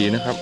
ดีนะครับ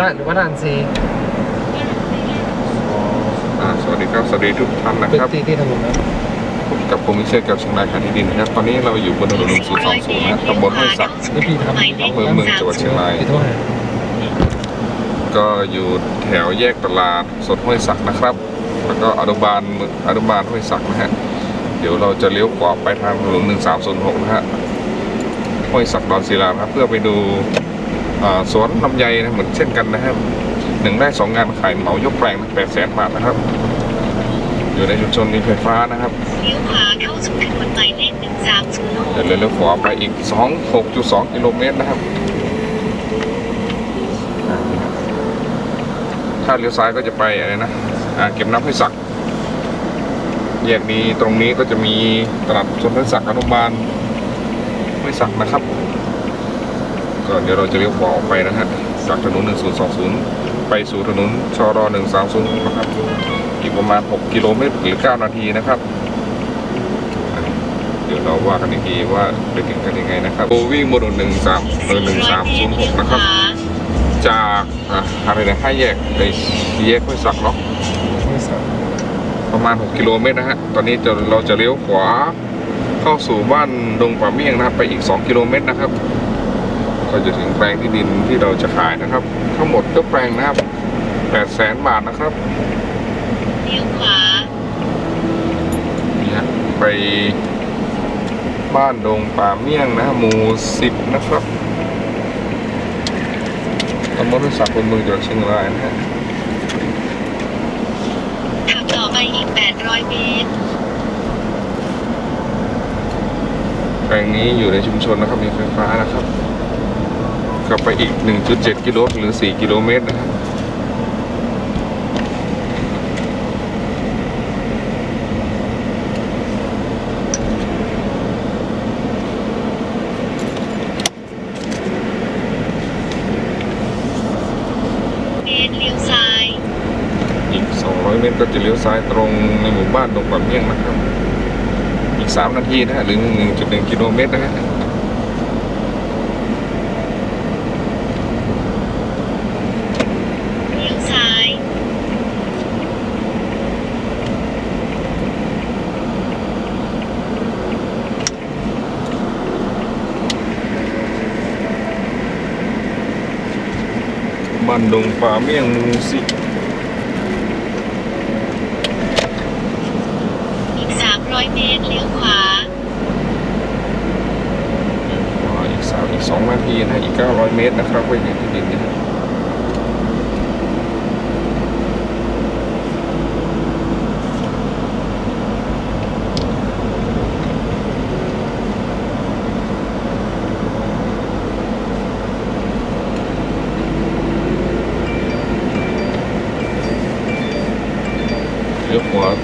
ร้านหรือว่าร้านซีอ่าสวัสดีครับสวัสดีทุกท่านนะเป็นครับที่ที่ถนนนะพบกับผมมิเชลกับเชียงรายขายที่ดินนะครับ ตอนนี้เราอยู่บนถนนหนึ่งศูนย์สองศูนย์นะตำบลห้วยสัก นี่พี่ทำอำเภอเมืองจังหวัดเชียงราย พี่โทษหาก็อยู่แถวแยกตลาดสดห้วยสักนะครับ แล้วก็อนุบาลอนุบาลห้วยสักนะฮะ เดี๋ยวเราจะเลี้ยวขวาไปทางถนนหนึ่งสามศูนย์หกนะฮะ ห้วยสักดอนศิลานะครับเพื่อไปดูอ่า สวนลำไยนะเหมือนเช่นกันนะครับหนึ่งได้สองงานขายเหมายกแปลงแปดแสนบาทนะครับ อยู่ในชุมชนมีไฟฟ้านะครับเลี้ยวขวาเข้าสู่ถนนหมายเลข1306เดี๋ยวเลี้ยวขวาไปอีก26.2กิโลเมตรนะครับอ่าถ้าเลี้ยวซ้ายก็จะไปอะไรนะอ่าเก็บน้ำห้วยสักแยกนี้ตรงนี้ก็จะมีตลาดชนห้วยสักอนุบาลห้วยสักนะครับ ก็เดี๋ยวเราจะเลี้ยวขวาออกไปนะฮะจากถนน 1020 ไปสู่ถนนชร130นะครับอีกประมาณ 6 กิโลเมตรหรือ 9 นาทีนะครับ เดี๋ยวเราว่ากันอีกทีว่าไปถึงกันยังไงนะครับโบวิ่งบนถนนหนึ่งสามเออหนึ่งสามศูนย์หกนะครับ จากอะไรนะห้าแยกไปแยกห้วยสักเนาะประมาณ 6 กิโลเมตรนะฮะ ตอนนี้จะเราจะเลี้ยวขวาเข้าสู่บ้านดงป่าเมี่ยงนะครับ ไปอีก 2 กิโลเมตรนะครับ ก็จะถึงแปลงที่ดินที่เราจะขายนะครับ ทั้งหมดก็แปลงนะครับ8แสนบาทนะครับเลี้ยวขวานี่ฮะไปบ้านดงป่าเมี่ยงนะหมู่สิบนะครับตำบลห้วยสักบนเมืองจังหวัดเชียงรายนะฮะขับต่อไปอีก800เมตรแปลงนี้อยู่ในชุมชนนะครับมีไฟฟ้านะครับ กลับไปอีก 1.7 กิโลหรือ 4 กิโลเมตรนะครับเมตรเลี้ยวซ้ายอีก200เมตรก็จะเลี้ยวซ้ายตรงในหมู่บ้านดงป่าเมี่ยงนะครับ อีก 3 นาทีนะฮะหรือ 1.1 กิโลเมตรนะฮะ เลี้ยวซ้าย บ้านดงป่าเมี่ยงมูสิบอีก 300 เมตรเลี้ยวขวาอีกสามอีกสองนาทีนะอีก 900 เมตรนะครับไปถึงที่ดินนะฮะเ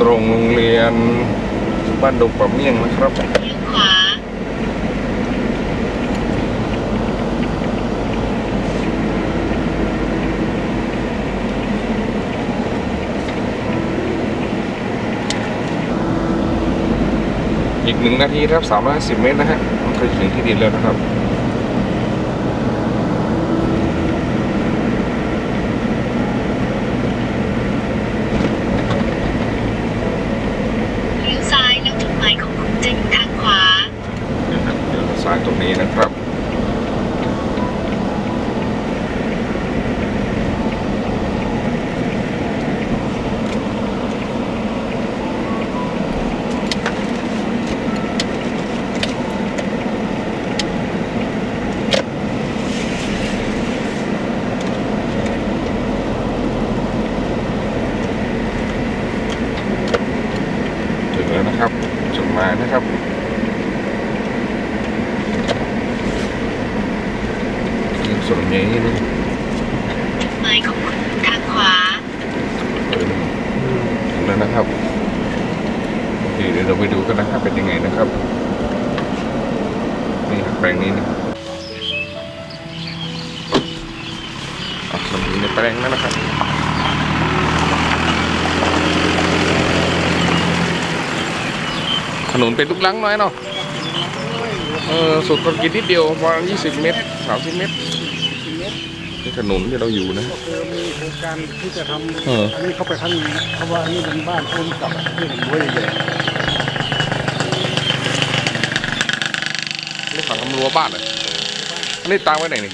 ตรงโรงเรียนบ้านดงป่าเมี่ยงนะครับขวาอีกหนึ่งนาทีครับ350 เมตรนะฮะมันก็จะถึงที่ดินแล้วนะครับ เลี้ยวซ้ายแล้วจุดหมายของคุณจะอยู่ทางขวา นะครับ ตรงนี้นะครับถึงแล้วนะครับจุดหมายนะครับ ส่วนใหญ่นี่นี่หมายของคุณทางขวาเออถึงแล้วนะครับโอเคเดี๋ยวเราไปดูกันนะครับเป็นยังไงนะครับ นี่ครับแปลงนี้นะอะเราอยู่ในแปลงนั้นนะครับถนนเป็นลูกลังน้อยเนาะเออสุดคอนกรีตนิดเดียวประมาณ20 เมตร 30 เมตร นี่ถนนที่เราอยู่นะ ก็คือมีโครงการที่จะทำเอออันนี้เข้าไปข้างในนะเพราะว่าอันนี้เป็นบ้านคนกับที่ผมไว้ใหญ่นี่ฝั่งทำรั้วบ้านเลยนี่ตามไว้ไหนนี่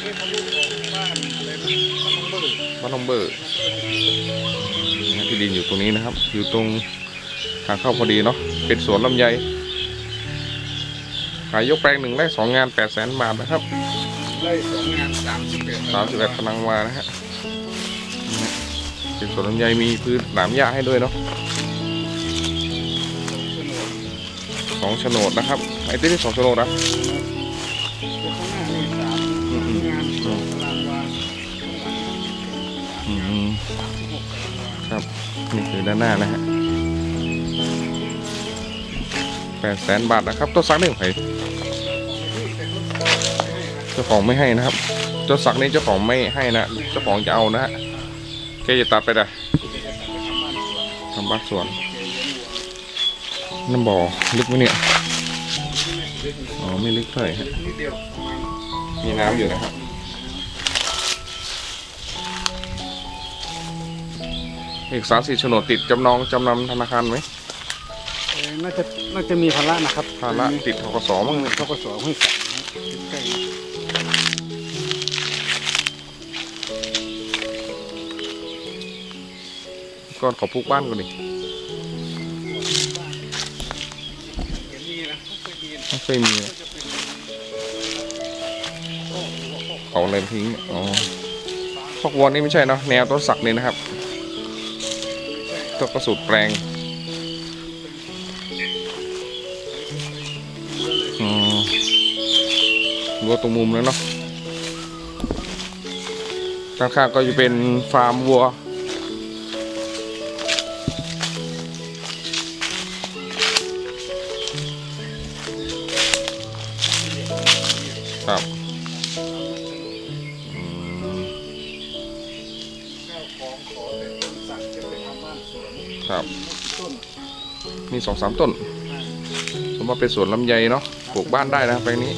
ที่เขาลูกออกบ้านอะไรนะบ้านน้องเบิร์ดบ้านทองเบอร์นะที่ดินอยู่ตรงนี้นะครับ อยู่ตรงทางเข้าพอดีเนาะเป็นสวนลำไยขายยกแปลงหนึ่งได้สองงานแปดแสนบาทนะครับ ได้สองงานสามสิบเอ็ดสามสิบเอ็ดตารางวานะฮะเป็นสวนลำไยมีพื้นหนามหญ้าให้ด้วยเนาะสองโฉนดนะครับ ไอ้ที่นี่สองโฉนดนะครับ นี่คือด้านหน้านะฮะแปดแสนบาทนะครับต้นสักหนี่งใคร เจ้าของไม่ให้นะครับ เจ้าสักนี่เจ้าของไม่ให้นะ เจ้าของจะเอานะฮะแกจะตัดไปได้ทำบ้านสวนน้ำบ่อลึกไหมเนี่ย อ๋อไม่ลึกเท่าไหร่ฮะนิดเดียวประมาณมีน้ำอยู่นะครับเอกสารสิทธิ์โฉนดติดจำนองจำนำธนาคารไหมเอ่อน่าจะน่าจะมีภาระนะครับภาระติดทกสมั้งเนี่ยเขาก็สอนให้สั่ง ก่อนขอปลูกบ้านก่อนดิไม่เคยมีนะเอาอะไรทิ้งอ๋อพอกวัวนี่ไม่ใช่เนาะแนวต้นสักนี่นะครับต้นกระสุดแปลงวัวตรงมุมแล้วเนาะด้านข้างก็จะเป็นฟาร์มวัว สองสามต้น สมมติเป็นสวนลำไยเนาะปลูกบ้านได้นะแปลงนี้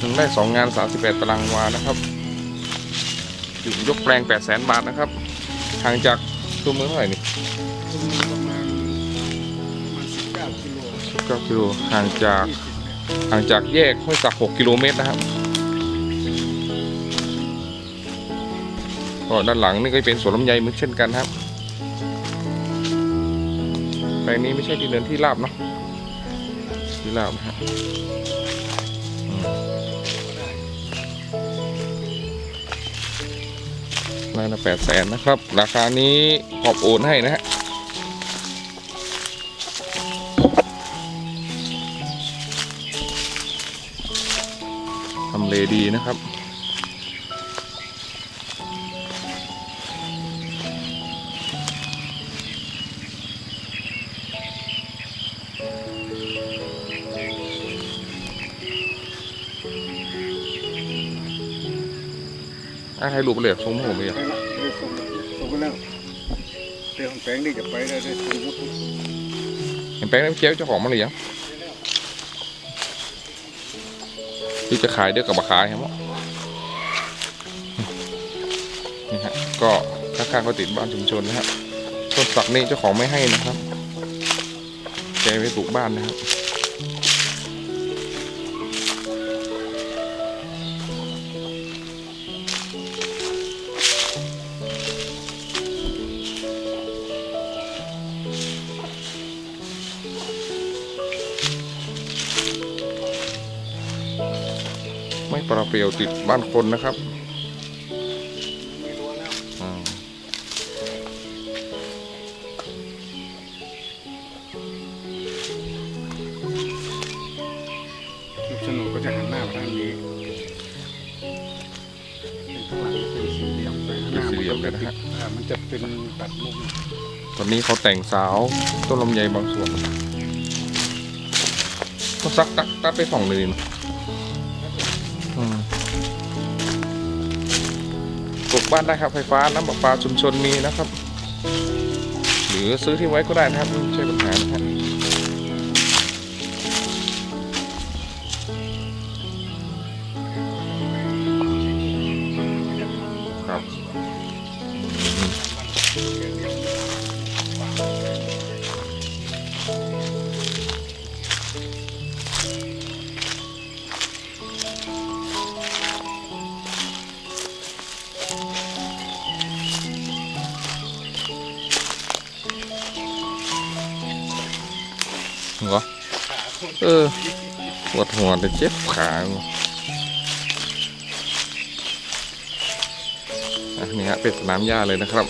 ถึงได้สองงาน38ตารางวานะครับถึงยกแปลง8แสนบาทนะครับห่างจากตัวเมืองเท่าไหร่นี่ประมาณเก้ากิโล9กิโลห่างจากห่างจากแยกห้วยสัก 6 กิโลเมตรนะครับ ก็ด้านหลังนี่ก็เป็นสวนลำไยเหมือนเช่นกันครับแปลงนี้ไม่ใช่ที่เดินที่ราบเนาะที่ราบนะฮะรายละแปดแสนนะครับ ราคานี้ขอบโอนให้นะฮะทำเลดีนะครับ อะให้รูปเลยส่งมผมเลยไปละได้ส่งส่งไปแล้วเดี๋ยวของแปลงนี่จะไปได้ได้ส่งเห็นแป้งน้ำเคี้ยวเจ้าของมันหรือยังที่จะขายเดี๋ยวกับมาขายครับนี่ฮะก็ข้างๆก็ติดบ้านชุมชนนะฮะต้นสักนี่เจ้าของไม่ให้นะครับแกไปปลูกบ้านนะครับ เปรียวติดบ้านคนนะครับไม่รู้แล้วอ่าลูกสนุกก็จะหันหน้ามาด้านนี้เป็นข้างหลังเป็นสี่เหลี่ยมไปข้างหน้าเป็นสี่เหลี่ยมเลยนะฮะอ่ามันจะเป็นตัดมุมตอนนี้เขาแต่งสาวต้นลำไยบางส่วนก็ซักตักตัดไปสองเลยนะ กบ้านได้ครับไฟฟ้าน้ำประปาชุมชนมีนะครับ หรือซื้อที่ไว้ก็ได้นะครับไม่ใช่ปัญหานะครับครับ เออปวดหัวแต่เจ็บขาอะนี่ฮะเป็นสนามหญ้าเลยนะครับ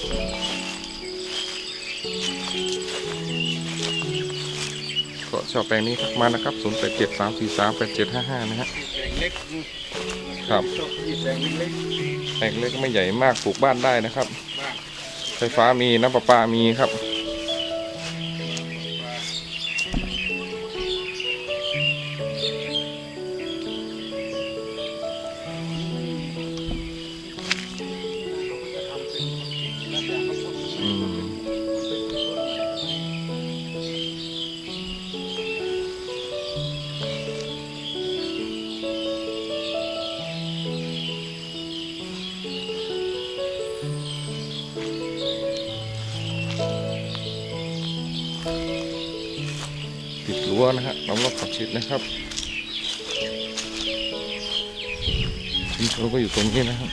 ก็ชอบแปลงนี้ทักมานะครับ 0 8 7 3 4 3 8 7 5 5 นะฮะครับแปลงเล็กไม่ใหญ่มากปลูกบ้านได้นะครับ ไฟฟ้ามีน้ำประปามีครับ รั้วนะฮะล้อมรอบขอบชิดนะครับชุมชนก็อยู่ตรงนี้นะครับ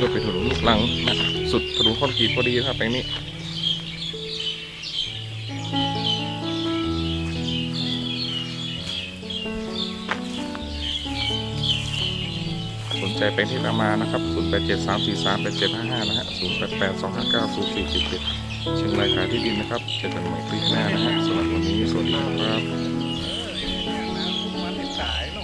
ก็เป็นถนนลูกหลังนะสุดถนนคอนกรีตพอดีครับแปลงนี้ ใจแปลงที่นำมานะครับ 0 8 7 3 4 3 8 7 5 5 นะฮะ 0 8 8 2 5 9 0 4 7 7เชียงรายขายที่ดินนะครับเจอกันใหม่คลิปหน้านะฮะสำหรับวันนี้ สวัสดีครับน้ำทุกวันนี่สายเน